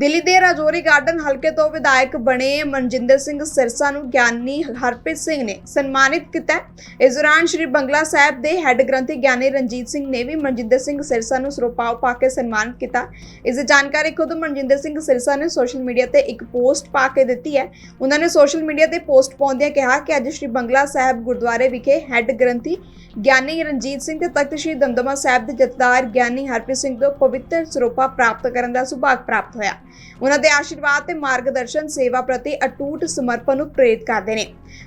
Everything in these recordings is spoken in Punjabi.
ਦਿੱਲੀ ਦੇ ਰਾਜੌਰੀ ਗਾਰਡਨ ਹਲਕੇ ਤੋਂ ਵਿਧਾਇਕ ਬਣੇ ਮਨਜਿੰਦਰ ਸਿੰਘ ਸਿਰਸਾ ਨੂੰ ਗਿਆਨੀ ਹਰਪ੍ਰੀਤ ਸਿੰਘ ਨੇ ਸਨਮਾਨਿਤ ਕੀਤਾ ਇਸ ਦੌਰਾਨ ਸ਼੍ਰੀ ਬੰਗਲਾ ਸਾਹਿਬ ਦੇ ਹੈੱਡ ਗ੍ਰੰਥੀ ਗਿਆਨੀ ਰਣਜੀਤ ਸਿੰਘ ਨੇ ਵੀ ਮਨਜਿੰਦਰ ਸਿੰਘ ਸਿਰਸਾ ਨੂੰ ਸਰੋਪਾਓ ਪਾ ਕੇ ਸਨਮਾਨਿਤ ਕੀਤਾ। ਇਸ ਦੀ ਜਾਣਕਾਰੀ ਖੁਦ ਮਨਜਿੰਦਰ ਸਿੰਘ ਸਿਰਸਾ ਨੇ ਸੋਸ਼ਲ ਮੀਡੀਆ ਤੇ ਇੱਕ ਪੋਸਟ ਪਾ ਕੇ ਦਿੱਤੀ ਹੈ। ਉਹਨਾਂ ਨੇ ਸੋਸ਼ਲ ਮੀਡੀਆ ਤੇ ਪੋਸਟ ਪਾਉਂਦਿਆਂ ਕਿਹਾ ਕਿ ਅੱਜ ਸ਼੍ਰੀ ਬੰਗਲਾ ਸਾਹਿਬ ਗੁਰਦੁਆਰੇ ਵਿਖੇ ਹੈੱਡ ਗ੍ਰੰਥੀ ਗਿਆਨੀ ਰਣਜੀਤ ਸਿੰਘ ਤੇ ਤਖਤ ਸ਼੍ਰੀ ਦਮਦਮਾ ਸਾਹਿਬ ਦੇ ਜਥੇਦਾਰ ਗਿਆਨੀ ਹਰਪ੍ਰੀਤ ਸਿੰਘ ਤੋਂ ਪਵਿੱਤਰ ਸਰੋਪਾ ਪ੍ਰਾਪਤ ਕਰਨ ਦਾ ਸੁਭਾਗ ਪ੍ਰਾਪਤ ਹੋਇਆ। ਉਹਨਾਂ ਦੇ ਆਸ਼ੀਰਵਾਦ ਤੇ ਮਾਰਗਦਰਸ਼ਨ ਸੇਵਾ ਪ੍ਰਤੀ ਅਟੂਟ ਸਮਰਪਣ ਨੂੰ ਪ੍ਰੇਰਿਤ ਕਰਦੇ ਨੇ।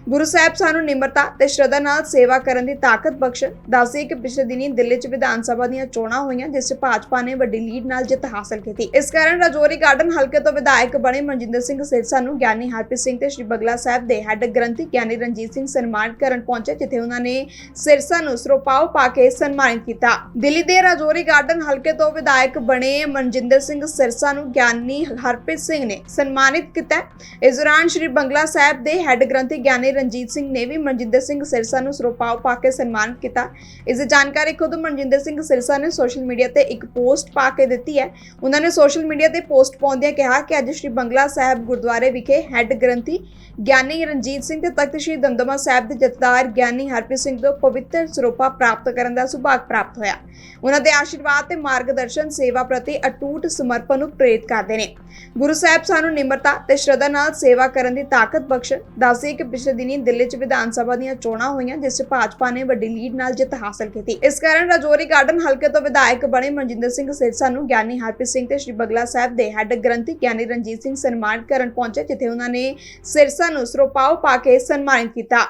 ਗੁਰੂ ਸਾਹਿਬ ਸਾਨੂੰ ਨਿਮਰਤਾ ਤੇ ਸ਼ਰਧਾ ਨਾਲ ਸੇਵਾ ਕਰਨ ਦੀ ਤਾਕਤ ਬਖਸ਼ਣ ਦੱਸਦੇ ਕਿ ਪਿਛਲੇ ਦਿਨੀ ਦਿੱਲੀ 'ਚ ਵਿਧਾਨ ਸਭਾ ਦੀਆਂ ਚੋਣਾਂ ਹੋਈਆਂ, ਜਿਸ 'ਚ ਭਾਜਪਾ ਨੇ ਵੱਡੀ ਲੀਡ ਨਾਲ ਜਿੱਤ ਹਾਸਲ ਕੀਤੀ। ਇਸ ਕਾਰਨ ਰਾਜੌਰੀ ਗਾਰਡਨ ਹਲਕੇ ਤੋਂ ਵਿਧਾਇਕ ਬਣੇ ਮਨਜਿੰਦਰ ਸਿੰਘ ਸਿਰਸਾ ਨੂੰ ਗਿਆਨੀ ਹਰਪ੍ਰੀਤ ਸਿੰਘ ਤੇ ਸ਼੍ਰੀ ਬਗਲਾ ਸਾਹਿਬ ਦੇ ਹੈੱਡ ਗ੍ਰੰਥੀ ਗਿਆਨੀ ਰਣਜੀਤ ਸਿੰਘ ਸਨਮਾਨਿਤ ਕਰਨ ਪਹੁੰਚੇ, ਜਿੱਥੇ ਉਹਨਾਂ ਨੇ ਸਿਰਸਾ ਨੂੰ ਸਰੋਪਾਓ ਪਾ ਕੇ ਸਨਮਾਨਿਤ ਕੀਤਾ। ਦਿੱਲੀ ਦੇ ਰਾਜੌਰੀ ਗਾਰਡਨ ਹਲਕੇ ਤੋਂ ਵਿਧਾਇਕ ਬਣੇ ਮਨਜਿੰਦਰ ਸਿੰਘ ਸਿਰਸਾ ਨੂੰ ਗਿਆਨੀ ਹਰਪ੍ਰੀਤ ਸਿੰਘ ਨੇ ਸਨਮਾਨਿਤ ਕੀਤਾ ਇਸ ਦੌਰਾਨ ਸ਼੍ਰੀ ਬੰਗਲਾ ਸਾਹਿਬ ਦੇ ਹੈੱਡ ਗ੍ਰੰਥੀ ਗਿਆਨੀ ਰਣਜੀਤ ਸਿੰਘ ਨੇ ਵੀ ਮਨਜਿੰਦਰ ਸਿੰਘ ਸਿਰਸਾ ਨੂੰ ਸਰੋਪਾਓ ਪਾ ਕੇ ਸਨਮਾਨਿਤ ਕੀਤਾ। ਇਸ ਦੀ ਜਾਣਕਾਰੀ ਖੁਦ ਮਨਜਿੰਦਰ ਸਿੰਘ ਸਿਰਸਾ ਨੇ ਸੋਸ਼ਲ ਮੀਡੀਆ ਤੇ ਇੱਕ ਪੋਸਟ ਪਾ ਕੇ ਦਿੱਤੀ ਹੈ। ਉਹਨਾਂ ਨੇ ਸੋਸ਼ਲ ਮੀਡੀਆ ਤੇ ਪੋਸਟ ਪਾਉਂਦਿਆਂ ਕਿਹਾ ਕਿ ਅੱਜ ਸ਼੍ਰੀ ਬੰਗਲਾ ਸਾਹਿਬ ਗੁਰਦੁਆਰੇ ਵਿਖੇ ਹੈੱਡ ਗ੍ਰੰਥੀ ਗਿਆਨੀ ਰਣਜੀਤ ਸਿੰਘ ਤੇ ਤਖਤ ਸ਼੍ਰੀ ਦਮਦਮਾ ਸਾਹਿਬ ਦੇ ਜਥੇਦਾਰ ਗਿਆਨੀ ਹਰਪ੍ਰੀਤ ਸਿੰਘ ਤੋਂ ਪਵਿੱਤਰ ਸਰੋਪਾ ਪ੍ਰਾਪਤ ਕਰਨ ਦਾ ਸੁਭਾਗ ਪ੍ਰਾਪਤ ਹੋਇਆ। ਉਹਨਾਂ ਦੇ ਆਸ਼ੀਰਵਾਦ ਤੇ ਮਾਰਗਦਰਸ਼ਨ ਸੇਵਾ ਪ੍ਰਤੀ ਅਟੂਟ ਸਮਰਪਣ ਨੂੰ ਪ੍ਰੇਰਿਤ ਕਰਦੇ ਨੇ। ਨੇ। ਗੁਰੂ ਸਾਹਿਬ ਸਾਨੂੰ ਨਿਮਰਤਾ ਤੇ ਸ਼ਰਧਾ ਨਾਲ ਸੇਵਾ ਕਰਨ ਦੀ ਤਾਕਤ ਬਖਸ਼ਣ ਦੱਸਦੇ ਕਿ ਪਿਛਲੇ ਦਿਨੀ ਦਿੱਲੀ 'ਚ ਵਿਧਾਨ ਸਭਾ ਦੀਆਂ ਚੋਣਾਂ ਹੋਈਆਂ, ਜਿਸ 'ਚ ਭਾਜਪਾ ਨੇ ਵੱਡੀ ਲੀਡ ਨਾਲ ਜਿੱਤ ਹਾਸਲ ਕੀਤੀ। ਇਸ ਕਾਰਨ ਰਾਜੌਰੀ ਗਾਰਡਨ ਹਲਕੇ ਤੋਂ ਵਿਧਾਇਕ ਬਣੇ ਮਨਜਿੰਦਰ ਸਿੰਘ ਸਿਰਸਾ ਨੂੰ ਗਿਆਨੀ ਹਰਪ੍ਰੀਤ ਸਿੰਘ ਤੇ ਸ਼੍ਰੀ ਬਗਲਾ ਸਾਹਿਬ ਦੇ ਹੈੱਡ ਗ੍ਰੰਥੀ ਗਿਆਨੀ ਰਣਜੀਤ ਸਿੰਘ ਸਨਮਾਨਿਤ ਕਰਨ ਪਹੁੰਚੇ, ਜਿੱਥੇ ਉਹਨਾਂ ਨੇ ਸਿਰਸਾ ਨੂੰ ਸਰੋਪਾਓ ਪਾ ਕੇ ਸਨਮਾਨਿਤ ਕੀਤਾ।